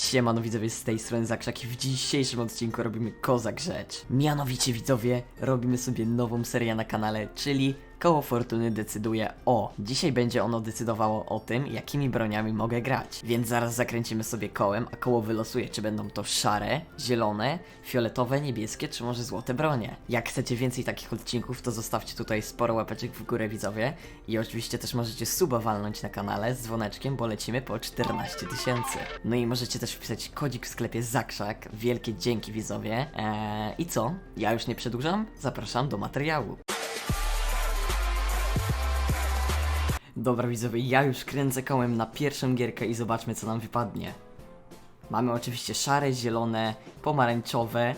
Siemano widzowie z tej strony Zakrzak i w dzisiejszym odcinku robimy kozak rzecz. Mianowicie widzowie, robimy sobie nową serię na kanale, czyli Koło Fortuny decyduje o. Dzisiaj będzie ono decydowało o tym, jakimi broniami mogę grać. Więc zaraz zakręcimy sobie kołem, a koło wylosuje, czy będą to szare, zielone, fioletowe, niebieskie, czy może złote bronie. Jak chcecie więcej takich odcinków, to zostawcie tutaj sporo łapeczek w górę widzowie. I oczywiście też możecie suba walnąć na kanale z dzwoneczkiem, bo lecimy po 14 tysięcy. No i możecie też wpisać kodzik w sklepie Zakrzak. Wielkie dzięki widzowie. Eee, I co? Ja już nie przedłużam, zapraszam do materiału. Dobra widzowie, ja już kręcę kołem na pierwszą gierkę i zobaczmy co nam wypadnie. Mamy oczywiście szare, zielone, pomarańczowe,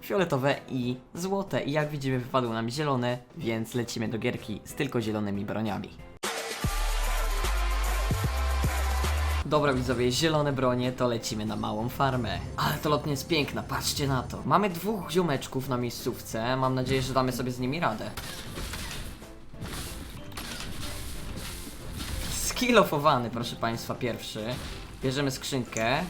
fioletowe i złote. I jak widzimy wypadło nam zielone, więc lecimy do gierki z tylko zielonymi broniami. Dobra widzowie, zielone bronie to lecimy na małą farmę. Ale to lotnia jest piękna, patrzcie na to. Mamy dwóch ziomeczków na miejscówce, mam nadzieję, że damy sobie z nimi radę. Skillofowany, proszę państwa, pierwszy. Bierzemy skrzynkę.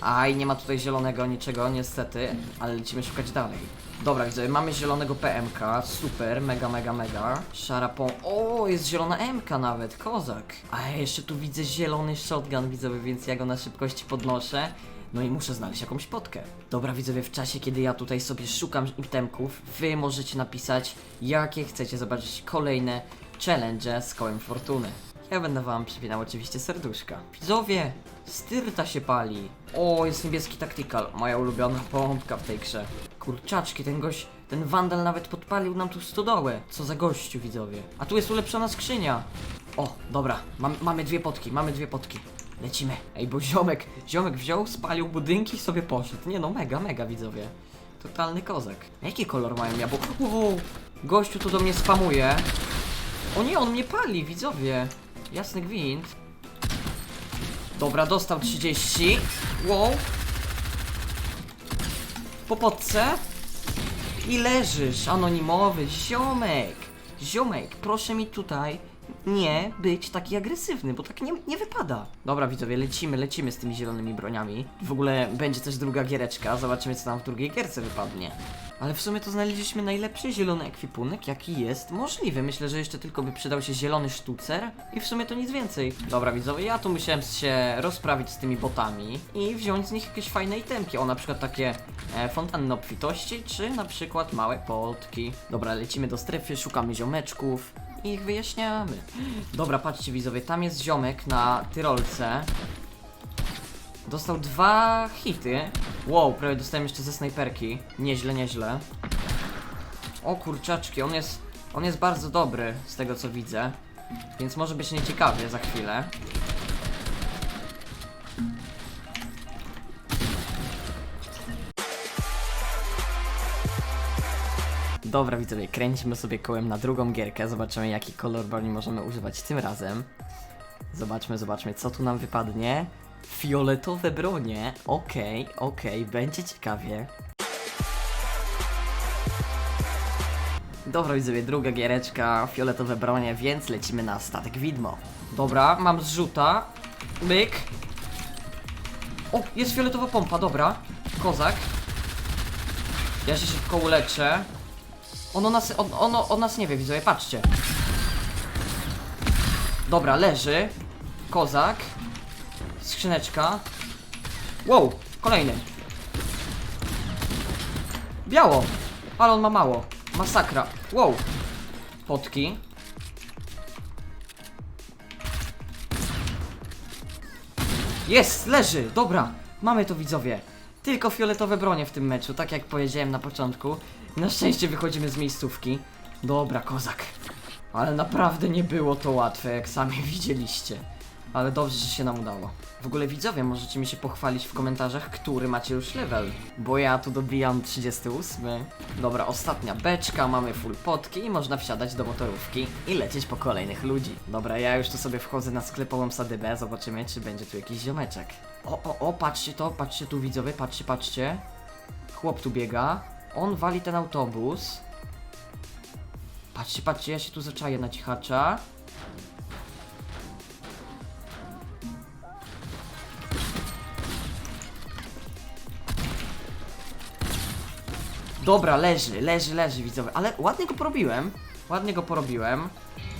Aj, nie ma tutaj zielonego niczego, niestety, ale lecimy szukać dalej. Dobra, widzę, mamy zielonego PMK, super, mega, mega, mega. Szara pom... O, jest zielona MK nawet, kozak. A jeszcze tu widzę zielony shotgun, widzowie, więc ja go na szybkości podnoszę. No i muszę znaleźć jakąś potkę. Dobra, widzowie, w czasie, kiedy ja tutaj sobie szukam itemków, wy możecie napisać, jakie chcecie zobaczyć kolejne challenge z kołem fortuny. Ja będę wam przypinał oczywiście serduszka. Widzowie, styrta się pali. O, jest niebieski tactical, moja ulubiona pompka w tej grze. Kurczaczki, ten gość, ten wandal nawet podpalił nam tu stodołę. Co za gościu, widzowie. A tu jest ulepszona skrzynia. O, dobra, mam, mamy dwie potki, mamy dwie potki. Lecimy. Ej, bo ziomek, ziomek wziął, spalił budynki i sobie poszedł. Nie no, mega, mega, widzowie. Totalny kozak. Jaki kolor mają jabłko? Wow, gościu tu do mnie spamuje. O nie, on mnie pali, widzowie. Jasny gwint. Dobra, dostał 30. Wow. Po podce. I leżysz, anonimowy, ziomek. Ziomek, proszę mi tutaj nie być taki agresywny, bo tak nie, nie wypada. Dobra, widzowie, lecimy, lecimy z tymi zielonymi broniami. W ogóle będzie też druga giereczka, zobaczymy co nam w drugiej gierce wypadnie. Ale w sumie to znaleźliśmy najlepszy zielony ekwipunek, jaki jest możliwy. Myślę, że jeszcze tylko by przydał się zielony sztucer i w sumie to nic więcej. Dobra, widzowie, ja tu musiałem się rozprawić z tymi botami i wziąć z nich jakieś fajne itemki. O, na przykład takie e, fontanny obfitości, czy na przykład małe potki. Dobra, lecimy do strefy, szukamy ziomeczków i ich wyjaśniamy. Dobra, patrzcie widzowie, tam jest ziomek na tyrolce. Dostał dwa hity. Wow, prawie dostałem jeszcze ze snajperki. Nieźle, nieźle. O kurczaczki, on jest, on jest bardzo dobry z tego co widzę. Więc może być nieciekawie za chwilę. Dobra widzowie, kręcimy sobie kołem na drugą gierkę, zobaczymy jaki kolor broni możemy używać tym razem. Zobaczmy, zobaczmy co tu nam wypadnie. Fioletowe bronie, okej, okej, będzie ciekawie. Dobra widzowie, druga giereczka, fioletowe bronie, więc lecimy na statek widmo. Dobra, mam zrzuta, byk. O, jest fioletowa pompa, dobra. Kozak. Ja się szybko uleczę. Ono nas, on, ono, on nas nie wie, widzowie, patrzcie. Dobra, leży. Kozak. Skrzyneczka. Wow, kolejny. Biało. Ale on ma mało. Masakra. Wow. Potki. Jest, leży. Dobra. Mamy to widzowie. Tylko fioletowe bronie w tym meczu, tak jak powiedziałem na początku. Na szczęście wychodzimy z miejscówki. Dobra, kozak. Ale naprawdę nie było to łatwe, jak sami widzieliście. Ale dobrze, że się nam udało. W ogóle widzowie, możecie mi się pochwalić w komentarzach, który macie już level. Bo ja tu dobijam 38. Dobra, ostatnia beczka, mamy full potki i można wsiadać do motorówki i lecieć po kolejnych ludzi. Dobra, ja już tu sobie wchodzę na sklepową sadybę, zobaczymy, czy będzie tu jakiś ziomeczek. O, o, o, patrzcie to, patrzcie tu widzowie, patrzcie, patrzcie. Chłop tu biega. On wali ten autobus. Patrzcie, patrzcie, ja się tu zaczaję na cichacza. Dobra, leży, leży, leży widzowie, ale ładnie go porobiłem. Ładnie go porobiłem.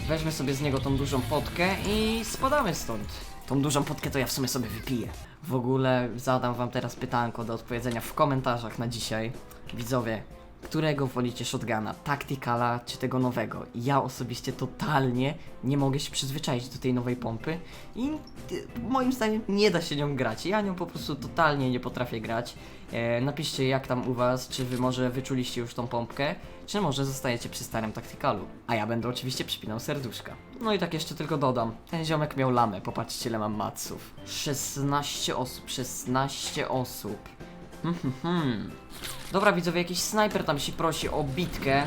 Weźmy sobie z niego tą dużą potkę i spadamy stąd. Tą dużą potkę to ja w sumie sobie wypiję. W ogóle zadam wam teraz pytanko do odpowiedzenia w komentarzach na dzisiaj. Widzowie, którego wolicie shotguna? Tacticala czy tego nowego? Ja osobiście totalnie nie mogę się przyzwyczaić do tej nowej pompy i y, moim zdaniem nie da się nią grać. Ja nią po prostu totalnie nie potrafię grać. E, napiszcie jak tam u was, czy wy może wyczuliście już tą pompkę, czy może zostajecie przy starym taktykalu. A ja będę oczywiście przypinał serduszka. No i tak jeszcze tylko dodam. Ten ziomek miał lamę, popatrzcie ile mam maców. 16 osób, 16 osób. Hmm, hmm, hmm. Dobra widzowie, jakiś snajper tam się prosi o bitkę,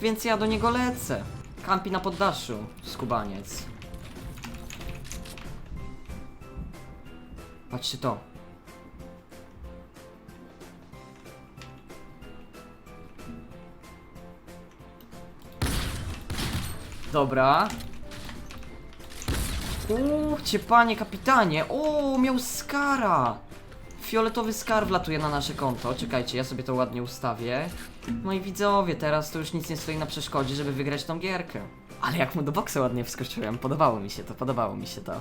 więc ja do niego lecę. Kampi na poddaszu, skubaniec. Patrzcie to. Dobra. Uuu, cię panie kapitanie. O, miał skara. Fioletowy skar wlatuje na nasze konto. Czekajcie, ja sobie to ładnie ustawię. No i widzowie, teraz to już nic nie stoi na przeszkodzie, żeby wygrać tą gierkę. Ale jak mu do boksa ładnie wskoczyłem, podobało mi się to, podobało mi się to.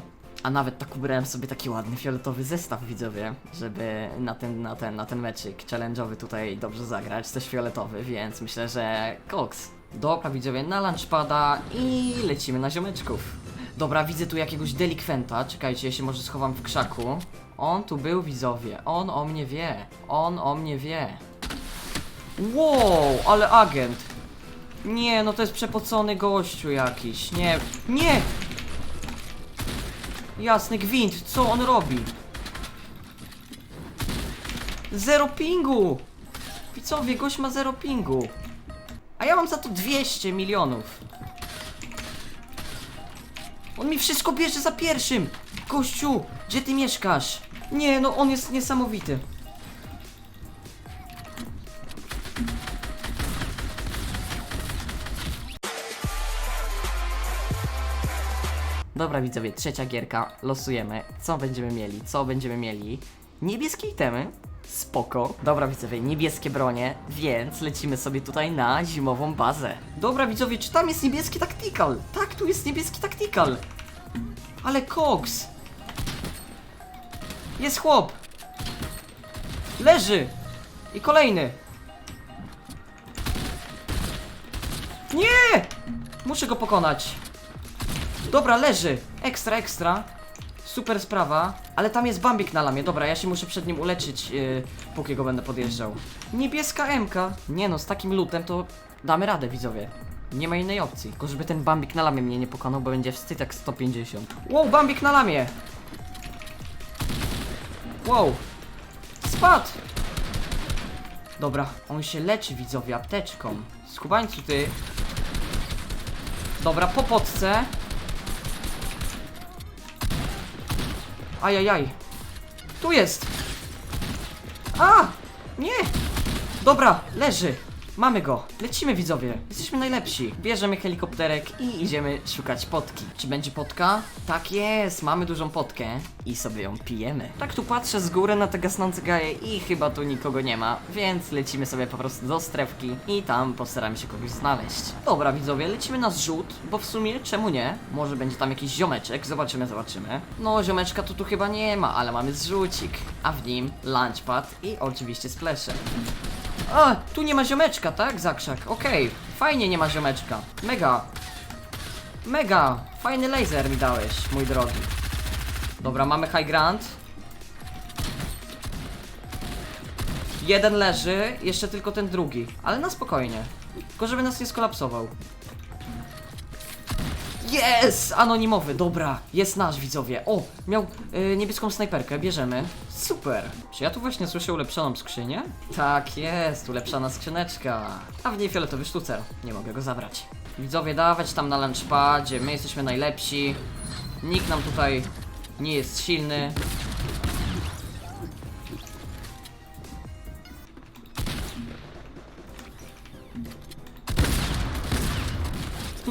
A nawet tak ubrałem sobie taki ładny fioletowy zestaw, widzowie, żeby na ten, na ten, na ten meczyk challenge'owy tutaj dobrze zagrać, też fioletowy, więc myślę, że koks. Dobra, widzowie, na lunchpada i lecimy na ziomeczków. Dobra, widzę tu jakiegoś delikwenta, czekajcie, ja się może schowam w krzaku. On tu był, widzowie, on o mnie wie, on o mnie wie. Wow, ale agent. Nie, no to jest przepocony gościu jakiś, nie, nie! Jasny gwint, co on robi? Zero pingu! Widzowie, gość ma zero pingu. A ja mam za to 200 milionów. On mi wszystko bierze za pierwszym! Gościu, gdzie ty mieszkasz? Nie, no on jest niesamowity. Dobra widzowie, trzecia gierka, losujemy. Co będziemy mieli? Co będziemy mieli? Niebieskie itemy. Spoko. Dobra widzowie, niebieskie bronie, więc lecimy sobie tutaj na zimową bazę. Dobra widzowie, czy tam jest niebieski tactical? Tak, tu jest niebieski tactical. Ale koks. Jest chłop. Leży. I kolejny. Nie! Muszę go pokonać. Dobra, leży. Ekstra, ekstra. Super sprawa. Ale tam jest bambik na lamie. Dobra, ja się muszę przed nim uleczyć, yy, póki go będę podjeżdżał. Niebieska MK. Nie no, z takim lutem to damy radę, widzowie. Nie ma innej opcji. Tylko żeby ten bambik na lamie mnie nie pokonał, bo będzie wstyd jak 150. Wow, bambik na lamie! Wow! Spadł! Dobra, on się leczy, widzowie, apteczką. Skubańcu, ty... Dobra, po podce. Ajajaj. Tu jest. A! Nie! Dobra, leży. Mamy go. Lecimy widzowie. Jesteśmy najlepsi. Bierzemy helikopterek i idziemy szukać potki. Czy będzie potka? Tak jest, mamy dużą potkę i sobie ją pijemy. Tak tu patrzę z góry na te gasnące gaje i chyba tu nikogo nie ma, więc lecimy sobie po prostu do strefki i tam postaramy się kogoś znaleźć. Dobra widzowie, lecimy na zrzut, bo w sumie czemu nie? Może będzie tam jakiś ziomeczek, zobaczymy, zobaczymy. No ziomeczka to tu chyba nie ma, ale mamy zrzucik, a w nim lunchpad i oczywiście splesze. A, tu nie ma ziomeczka, tak? Zakrzak. Okej, fajnie nie ma ziomeczka. Mega. Mega. Fajny laser mi dałeś, mój drogi. Dobra, mamy high ground. Jeden leży, jeszcze tylko ten drugi. Ale na spokojnie. Tylko żeby nas nie skolapsował. Jest! Anonimowy, dobra, jest nasz widzowie. O, miał y, niebieską snajperkę, bierzemy. Super. Czy ja tu właśnie słyszę ulepszoną skrzynię? Tak jest, ulepszona skrzyneczka. A w niej fioletowy sztucer. Nie mogę go zabrać. Widzowie, dawać tam na lunchpadzie, my jesteśmy najlepsi. Nikt nam tutaj nie jest silny.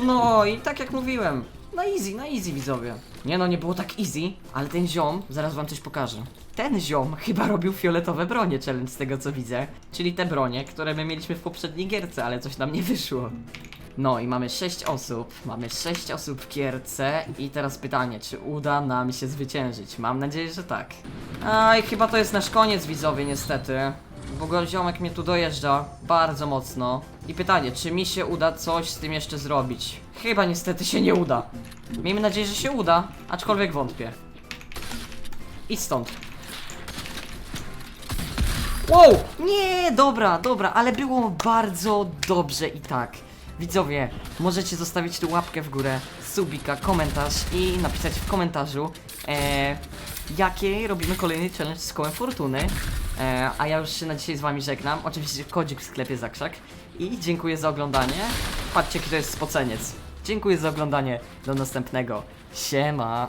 No i tak jak mówiłem, na easy, na easy widzowie. Nie no, nie było tak easy, ale ten ziom, zaraz wam coś pokażę. ten ziom chyba robił fioletowe bronie challenge z tego co widzę. Czyli te bronie, które my mieliśmy w poprzedniej gierce, ale coś nam nie wyszło. No i mamy 6 osób, mamy 6 osób w gierce i teraz pytanie, czy uda nam się zwyciężyć? Mam nadzieję, że tak. Aj, chyba to jest nasz koniec widzowie niestety. Bo go ziomek mnie tu dojeżdża bardzo mocno. I pytanie, czy mi się uda coś z tym jeszcze zrobić? Chyba niestety się nie uda. Miejmy nadzieję, że się uda, aczkolwiek wątpię. Idź stąd. Wow! Nie, dobra, dobra, ale było bardzo dobrze i tak. Widzowie, możecie zostawić tu łapkę w górę, subika, komentarz i napisać w komentarzu, e, jakie robimy kolejny challenge z kołem fortuny. E, a ja już się na dzisiaj z wami żegnam. Oczywiście kodzik w sklepie Zakrzak. I dziękuję za oglądanie. Patrzcie, jaki to jest spoceniec. Dziękuję za oglądanie. Do następnego. Siema.